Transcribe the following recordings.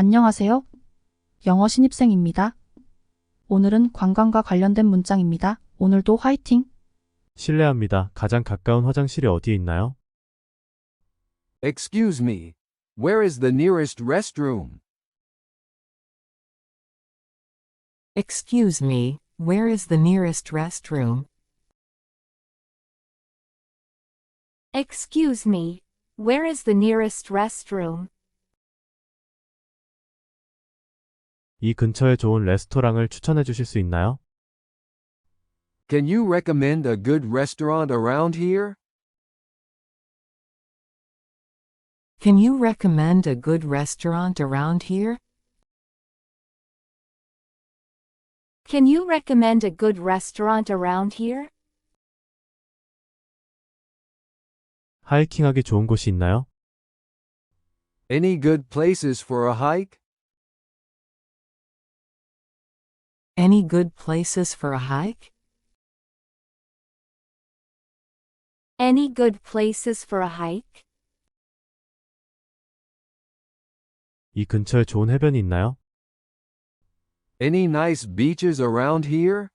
안녕하세요. 영어 신입생입니다. 오늘은 관광과 관련된 문장입니다. 오늘도 화이팅! 실례합니다. 가장 가까운 화장실이 어디에 있나요? Excuse me. Where is the nearest restroom? Excuse me, where is the nearest restroom? Excuse me, where is the nearest restroom? 이 근처에 좋은 레스토랑을 추천해 주실 수 있나요? Can you recommend a good restaurant around here? Can you recommend a good restaurant around here? Can you recommend a good restaurant around here? 하이킹하기 좋은 곳이 있나요? Any good places for a hike? Any good places for a hike? Any good places for a hike? 이 근처에 좋은 해변이 있나요? Any nice beaches around here?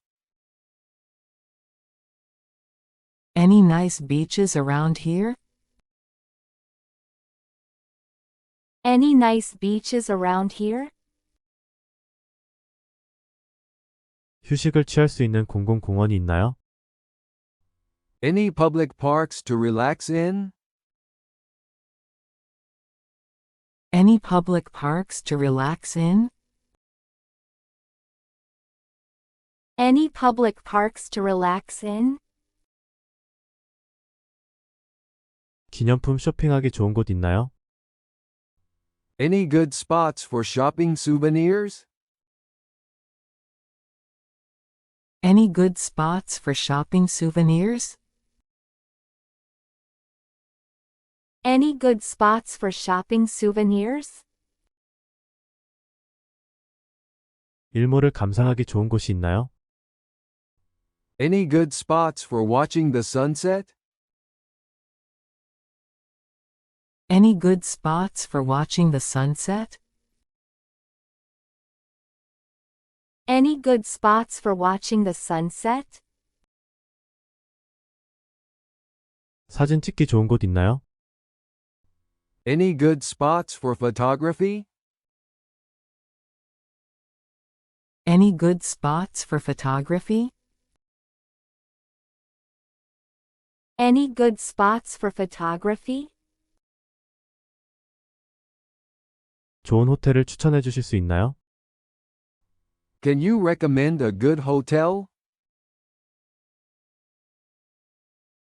Any nice beaches around here? Any nice beaches around here? 휴식을 취할 수 있는 공공공원이 있나요? Any public parks to relax in? Any public parks to relax in? Any public parks to relax in? 기념품 쇼핑하기 좋은 곳 있나요? Any good spots for shopping souvenirs? Any good spots for shopping souvenirs? Any good spots for shopping souvenirs? 일몰을 감상하기 좋은 곳이 있나요? Any good spots for watching the sunset? Any good spots for watching the sunset? Any good spots for watching the sunset? 사진 찍기 좋은 곳 있나요? Any good spots for photography? Any good spots for photography? Any good spots for photography? 좋은 호텔을 추천해 주실 수 있나요? Can you recommend a good hotel?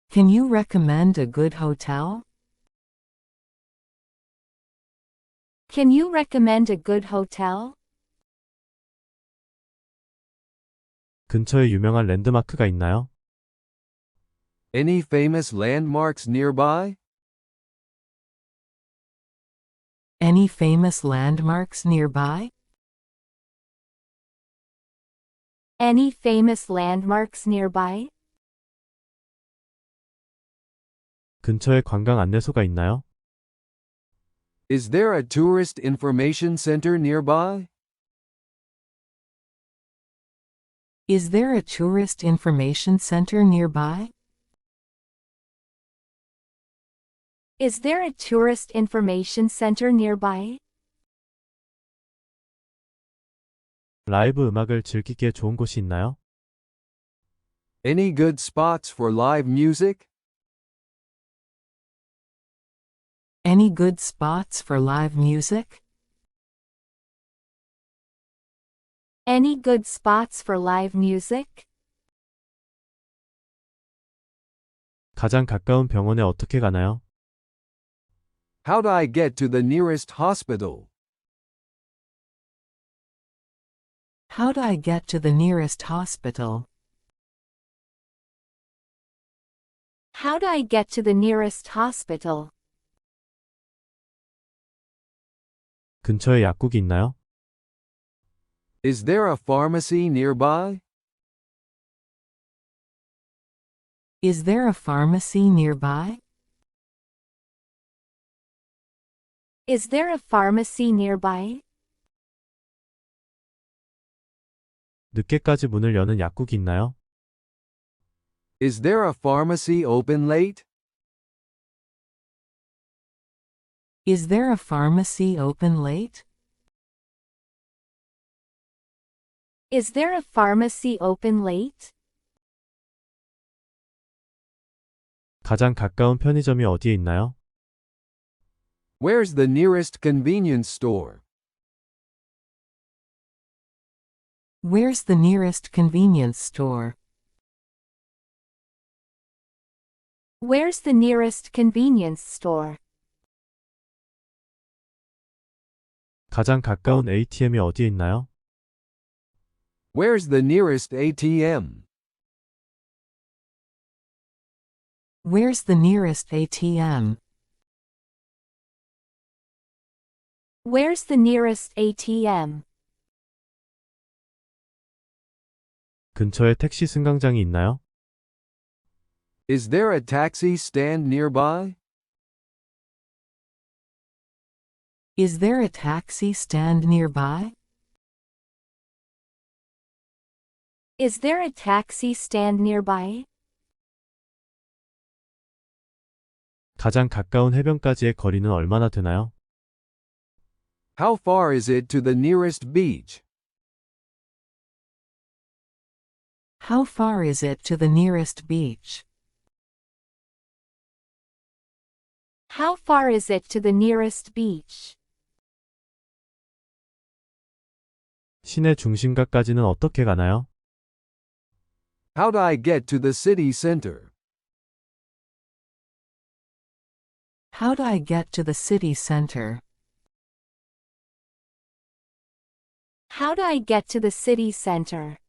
Can you recommend a good hotel? Can you recommend a good hotel? 근처에 유명한 랜드마크가 있나요? Any famous landmarks nearby? Any famous landmarks nearby? Any famous landmarks nearby? 근처에 관광 안내소가 있나요? Is there a tourist information center nearby? Is there a tourist information center nearby? Is there a tourist information center nearby? 라이브 음악을 즐기기에 좋은 곳이 있나요? Any good spots for live music? Any good spots for live music? Any good spots for live music? 가장 가까운 병원에 어떻게 가나요? How do I get to the nearest hospital? How do I get to the nearest hospital? How do I get to the nearest hospital? 근처에 약국이 있나요? Is there a pharmacy nearby? Is there a pharmacy nearby? Is there a pharmacy nearby? 늦게까지 문을 여는 약국이 있나요? Is there a pharmacy open late? Is there a pharmacy open late? Is there a pharmacy open late? 가장 가까운 편의점이 어디에 있나요? Where's the nearest convenience store? Where's the nearest convenience store? Where's the nearest convenience store? 가장 가까운 ATM이 어디에 있나요? Where's the nearest ATM? Where's the nearest ATM? Where's the nearest ATM? 근처에 택시 승강장이 있나요? Is there a taxi stand nearby? Is there a taxi stand nearby? Is there a taxi stand nearby? 가장 가까운 해변까지의 거리는 얼마나 되나요? How far is it to the nearest beach? How far is it to the nearest beach? How far is it to the nearest beach? 시내 중심가까지는 어떻게 가나요? How do I get to the city center? How do I get to the city center? How do I get to the city center?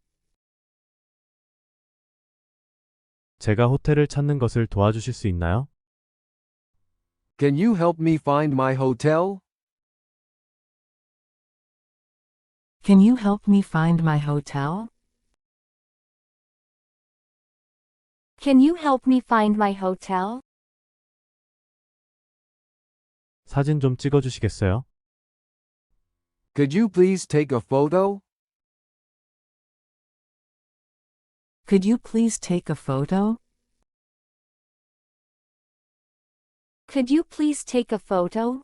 제가 호텔을 찾는 것을 도와주실 수 있나요? Can you help me find my hotel? Can you help me find my hotel? Can you help me find my hotel? 사진 좀 찍어주시겠어요? Could you please take a photo? Could you please take a photo? Could you please take a photo?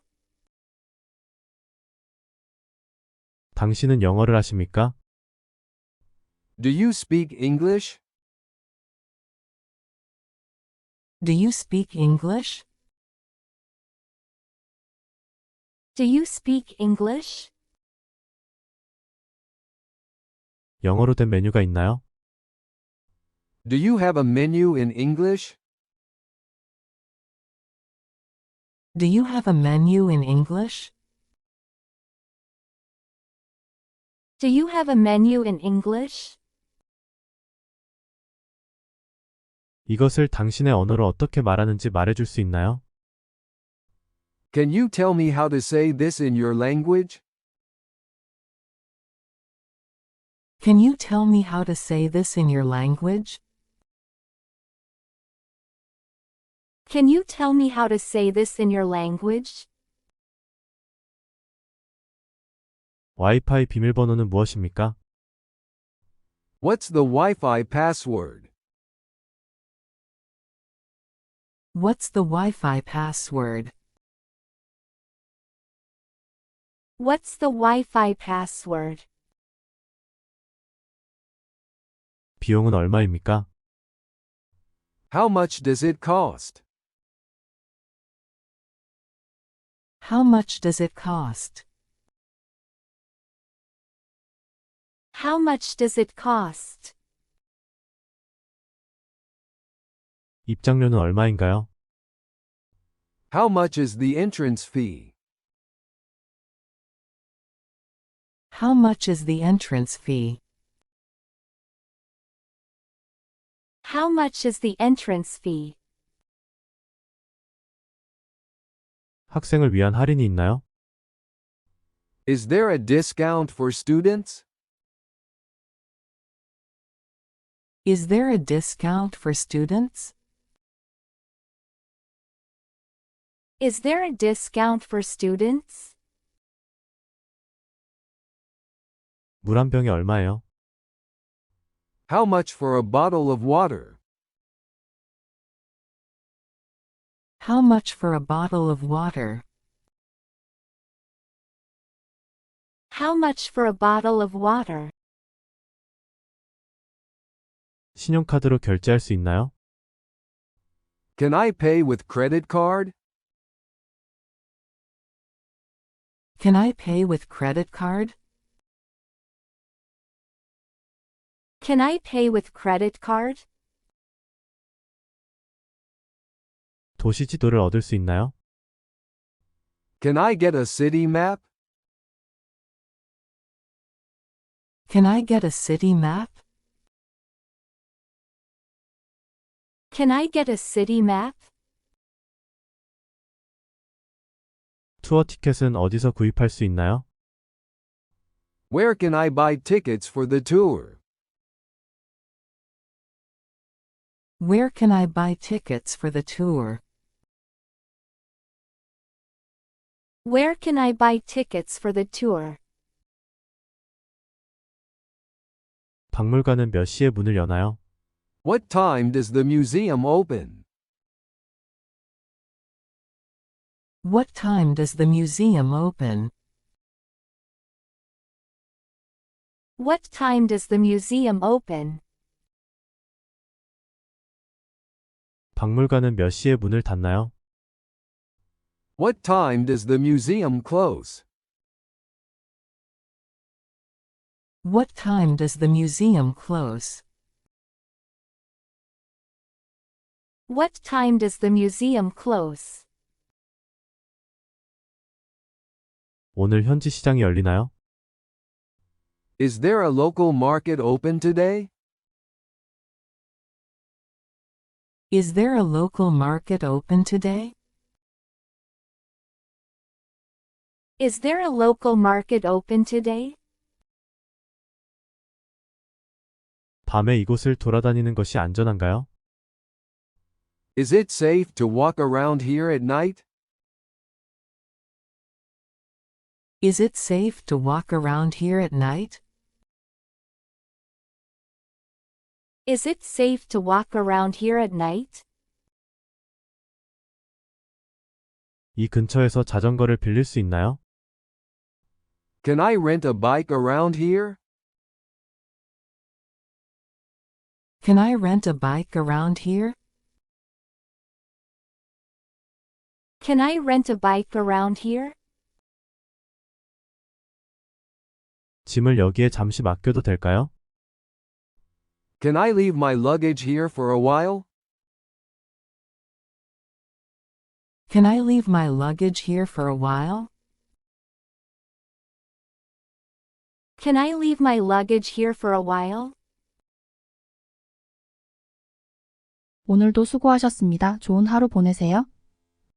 당신은 영어를 하십니까? Do you speak English? Do you speak English? Do you speak English? 영어로 된 메뉴가 있나요? Do you have a menu in English? Do you have a menu in English? Do you have a menu in English? 이것을 당신의 언어로 어떻게 말하는지 말해줄 수 있나요? Can you tell me how to say this in your language? Can you tell me how to say this in your language? Can you tell me how to say this in your language? 와이파이 비밀번호는 무엇입니까? What's the Wi-Fi password? What's the Wi-Fi password? What's the Wi-Fi password? 비용은 얼마입니까? How much does it cost? How much does it cost? How much does it cost? 입장료는 얼마인가요? How much is the entrance fee? How much is the entrance fee? How much is the entrance fee? 학생을 위한 할인이 있나요? Is there a discount for students? Is there a discount for students? Is there a discount for students? 물 한 병이 얼마예요? How much for a bottle of water? How much for a bottle of water? How much for a bottle of water? 신용카드로 결제할 수 있나요? Can I pay with credit card? Can I pay with credit card? Can I pay with credit card? 도시 지도를 얻을 수 있나요? Can I get a city map? Can I get a city map? Can I get a city map? 투어 티켓은 어디서 구입할 수 있나요? Where can I buy tickets for the tour? Where can I buy tickets for the tour? Where can I buy tickets for the tour? 박물관은 몇 시에 문을 여나요? What time does the museum open? What time does the museum open? What time does the museum open? 박물관은 몇 시에 문을 닫나요? What time does the museum close? What time does the museum close? What time does the museum close? 오늘 현지 시장이 열리나요? Is there a local market open today? Is there a local market open today? Is there a local market open today? 밤에 이곳을 돌아다니는 것이 안전한가요? Is it safe to walk around here at night? Is it safe to walk around here at night? Is it safe to walk around here at night? 이 근처에서 자전거를 빌릴 수 있나요? Can I rent a bike around here? Can I rent a bike around here? Can I rent a bike around here? 짐을 여기에 잠시 맡겨도 될까요? Can I leave my luggage here for a while? Can I leave my luggage here for a while? Can I leave my luggage here for a while? 오늘도 수고하셨습니다. 좋은 하루 보내세요.